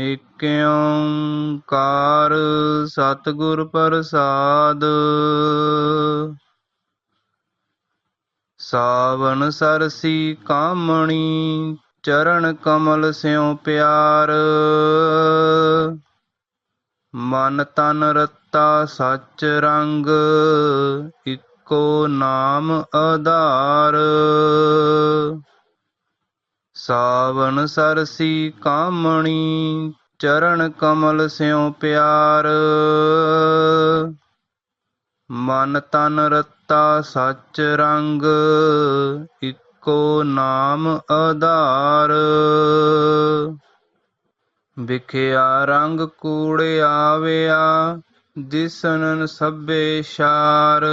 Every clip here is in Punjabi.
ਇਕ ਓੰਕਾਰ ਸਤਿਗੁਰ ਪ੍ਰਸਾਦ। ਸਾਵਨ ਸਰਸੀ ਕਾਮਣੀ, ਚਰਨ ਕਮਲ ਸਿਉ ਪਿਆਰ। ਮਨ ਤਨ ਰਤਾ ਸੱਚ ਰੰਗ, ਇੱਕੋ ਨਾਮ ਆਧਾਰ। ਸਾਵਣ ਸਰਸੀ ਕਾਮਣੀ, ਚਰਨ ਕਮਲ ਸਿਉ ਪਿਆਰ। ਮਨ ਤਨ ਰਤਾ ਸਚ ਰੰਗ, ਇੱਕੋ ਨਾਮ ਆਧਾਰ। ਵਿਖਿਆ ਰੰਗ ਕੂੜ ਆਵਿਆ ਦਿਸਨ ਸਭੇ ਸ਼ਾਰ।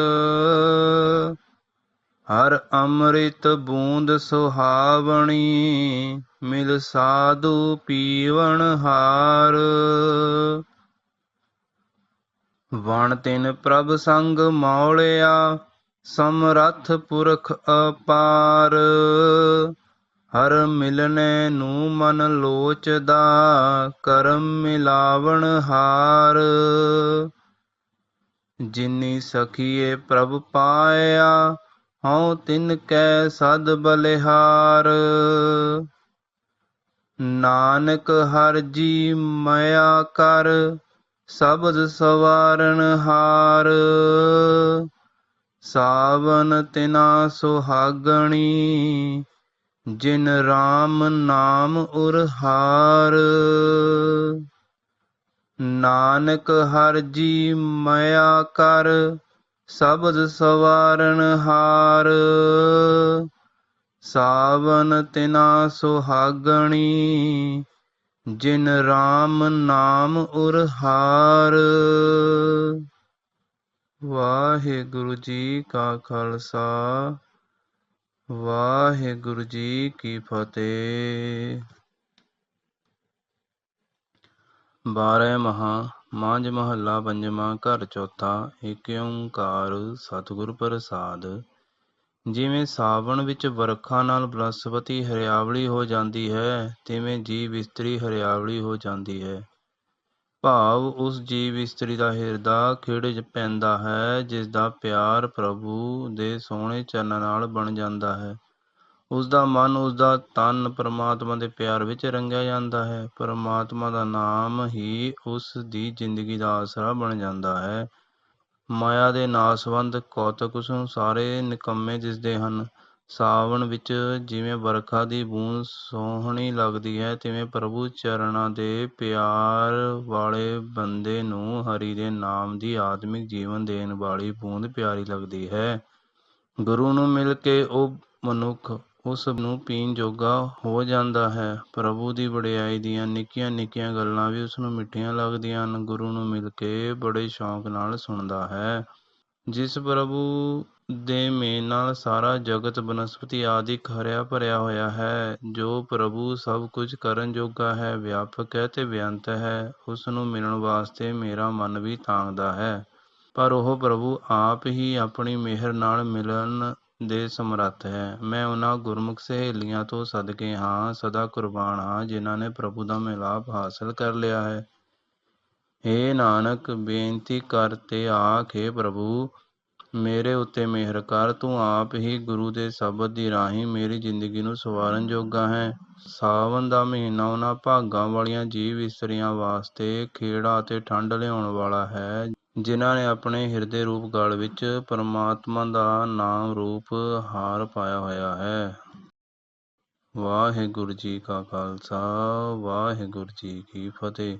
ਹਰ ਅੰਮ੍ਰਿਤ ਬੂੰਦ ਸੁਹਾਵਣੀ, ਮਿਲ ਸਾਧੂ ਪੀਵਣ ਹਾਰ। ਵਣ ਤਿਨ ਪ੍ਰਭ ਸੰਗ ਮੌਲਿਆ ਸਮਰੱਥ ਪੁਰਖ ਅਪਾਰ। ਹਰ ਮਿਲਨੇ ਨੂੰ ਮਨ ਲੋਚਦਾ, ਕਰਮ ਮਿਲਾਵਣ ਹਾਰ। ਜਿਨੀ ਸਖੀਏ ਪ੍ਰਭ ਪਾਇਆ ਹਉ ਤਿਨ ਕੈ ਸਦ ਬਲਿਹਾਰ। ਨਾਨਕ ਹਰ ਜੀ ਮਾਇਆ ਕਰ, ਸਬਦ ਸਵਾਰਨ ਹਾਰ। ਸਾਵਨ ਤਿਨਾ ਸੁਹਾਗਣੀ, ਜਿਨ RAM ਨਾਮ ਉਰਹਾਰ। ਨਾਨਕ ਹਰ ਜੀ ਮਾਇਆ ਕਰ ਸਬਜ਼ ਸਵਾਰਨ ਹਾਰ। ਸਾਵਨ ਤਿਨਾ ਸੁਹਾਗਣੀ, ਜਿਨ RAM ਨਾਮ ਉਰਹਾਰ। ਵਾਹਿਗੁਰੂ ਜੀ ਕਾ ਖਾਲਸਾ, ਵਾਹਿਗੁਰੂ ਜੀ ਕੀ ਫਤਿਹ। ਬਾਰਹ ਮਹਾ, ਮਾਂਝ ਮਹੱਲਾ ਪੰਜਵਾਂ, ਘਰ ਚੌਥਾ, ਏਕ ਓੰਕਾਰ, ਸਤਿਗੁਰ ਪ੍ਰਸਾਦ। ਜਿਵੇਂ ਸਾਵਣ ਵਿੱਚ ਵਰਖਾ ਨਾਲ ਬਨਸਪਤੀ ਹਰਿਆਵਲੀ ਹੋ ਜਾਂਦੀ ਹੈ, ਤਿਵੇਂ ਜੀਵ ਇਸਤਰੀ ਹਰਿਆਵਲੀ ਹੋ ਜਾਂਦੀ ਹੈ। ਭਾਵ ਉਸ ਜੀਵ ਇਸਤਰੀ ਦਾ ਹਿਰਦਾ ਖਿੜ ਪੈਂਦਾ ਹੈ ਜਿਸ ਦਾ ਪਿਆਰ ਪ੍ਰਭੂ ਦੇ ਸੋਹਣੇ ਚਰਨਾਂ ਨਾਲ ਬਣ ਜਾਂਦਾ ਹੈ। ਉਸਦਾ ਮਨ ਉਸਦਾ ਤਨ ਪਰਮਾਤਮਾ ਦੇ ਪਿਆਰ ਵਿੱਚ ਰੰਗਿਆ ਜਾਂਦਾ ਹੈ। ਪਰਮਾਤਮਾ ਦਾ ਨਾਮ ਹੀ ਉਸ ਦੀ ਜ਼ਿੰਦਗੀ ਦਾ ਆਸਰਾ ਬਣ ਜਾਂਦਾ ਹੈ। ਮਾਇਆ ਦੇ ਨਾਸਵੰਦ ਕੌਤਕ ਉਸ ਨੂੰ ਸਾਰੇ ਨਿਕੰਮੇ ਦਿਸਦੇ ਹਨ। ਸਾਵਣ ਵਿੱਚ ਜਿਵੇਂ ਵਰਖਾ ਦੀ ਬੂੰਦ ਸੋਹਣੀ ਲੱਗਦੀ ਹੈ, ਤਿਵੇਂ ਪ੍ਰਭੂ ਚਰਨਾਂ ਦੇ ਪਿਆਰ ਵਾਲੇ ਬੰਦੇ ਨੂੰ ਹਰੀ ਦੇ ਨਾਮ ਦੀ ਆਤਮਿਕ ਜੀਵਨ ਦੇਣ ਵਾਲੀ ਬੂੰਦ ਪਿਆਰੀ ਲੱਗਦੀ ਹੈ। ਗੁਰੂ ਨੂੰ ਮਿਲ ਕੇ ਉਹ ਮਨੁੱਖ ਉਸ ਨੂੰ ਪੀਣ ਜੋਗਾ ਹੋ ਜਾਂਦਾ ਹੈ। ਪ੍ਰਭੂ ਦੀ ਵਡਿਆਈ ਦੀਆਂ ਨਿੱਕੀਆਂ ਨਿੱਕੀਆਂ ਗੱਲਾਂ ਵੀ ਉਸਨੂੰ ਮਿੱਠੀਆਂ ਲੱਗਦੀਆਂ ਹਨ। ਗੁਰੂ ਨੂੰ ਮਿਲ ਕੇ ਬੜੇ ਸ਼ੌਕ ਨਾਲ ਸੁਣਦਾ ਹੈ। ਜਿਸ ਪ੍ਰਭੂ ਦੇ ਮੇਲ ਨਾਲ ਸਾਰਾ ਜਗਤ ਬਨਸਪਤੀ ਆਦਿਕ ਹਰਿਆ ਭਰਿਆ ਹੋਇਆ ਹੈ, ਜੋ ਪ੍ਰਭੂ ਸਭ ਕੁਝ ਕਰਨ ਜੋਗਾ ਹੈ, ਵਿਆਪਕ ਹੈ ਤੇ ਬੇਅੰਤ ਹੈ ਉਸ ਨੂੰ ਮਿਲਣ ਵਾਸਤੇ ਮੇਰਾ ਮਨ ਵੀ ਤਾਂਗਦਾ ਹੈ। ਪਰ ਉਹ ਪ੍ਰਭੂ ਆਪ ਹੀ ਆਪਣੀ ਮਿਹਰ ਨਾਲ ਮਿਲਣ ਦੇ ਸਮਰੱਥ ਹੈ। ਮੈਂ ਉਹਨਾਂ ਗੁਰਮੁਖ ਸਹੇਲੀਆਂ ਤੋਂ ਸਦਕੇ ਹਾਂ, ਸਦਾ ਕੁਰਬਾਨ ਹਾਂ, ਜਿਨ੍ਹਾਂ ਨੇ ਪ੍ਰਭੂ ਦਾ ਮਿਲਾਪ ਹਾਸਲ ਕਰ ਲਿਆ ਹੈ। ਹੇ ਨਾਨਕ, ਬੇਨਤੀ ਕਰ ਤੇ ਆਖੇ ਪ੍ਰਭੂ, ਮੇਰੇ ਉੱਤੇ ਮਿਹਰ ਕਰ, ਤੂੰ ਆਪ ਹੀ ਗੁਰੂ ਦੇ ਸ਼ਬਦ ਦੀ ਰਾਹੀਂ ਮੇਰੀ ਜ਼ਿੰਦਗੀ ਨੂੰ ਸਵਾਰਨ ਜੋਗਾ ਹੈ। ਸਾਵਣ ਦਾ ਮਹੀਨਾ ਉਹਨਾਂ ਭਾਗਾਂ ਵਾਲੀਆਂ ਜੀਵ ਇਸਤਰੀਆਂ ਵਾਸਤੇ ਖੇੜਾ ਅਤੇ ਠੰਢ ਲਿਆਉਣ ਵਾਲਾ ਹੈ। ਜਿਨ੍ਹਾਂ ਨੇ ਆਪਣੇ ਹਿਰਦੇ ਰੂਪ ਗਲ ਵਿੱਚ ਪਰਮਾਤਮਾ ਦਾ ਨਾਮ ਰੂਪ ਹਾਰ ਪਾਇਆ ਹੋਇਆ ਹੈ। ਵਾਹਿਗੁਰੂ ਜੀ ਕਾ ਖਾਲਸਾ, ਵਾਹਿਗੁਰੂ ਜੀ ਕੀ ਫਤਿਹ।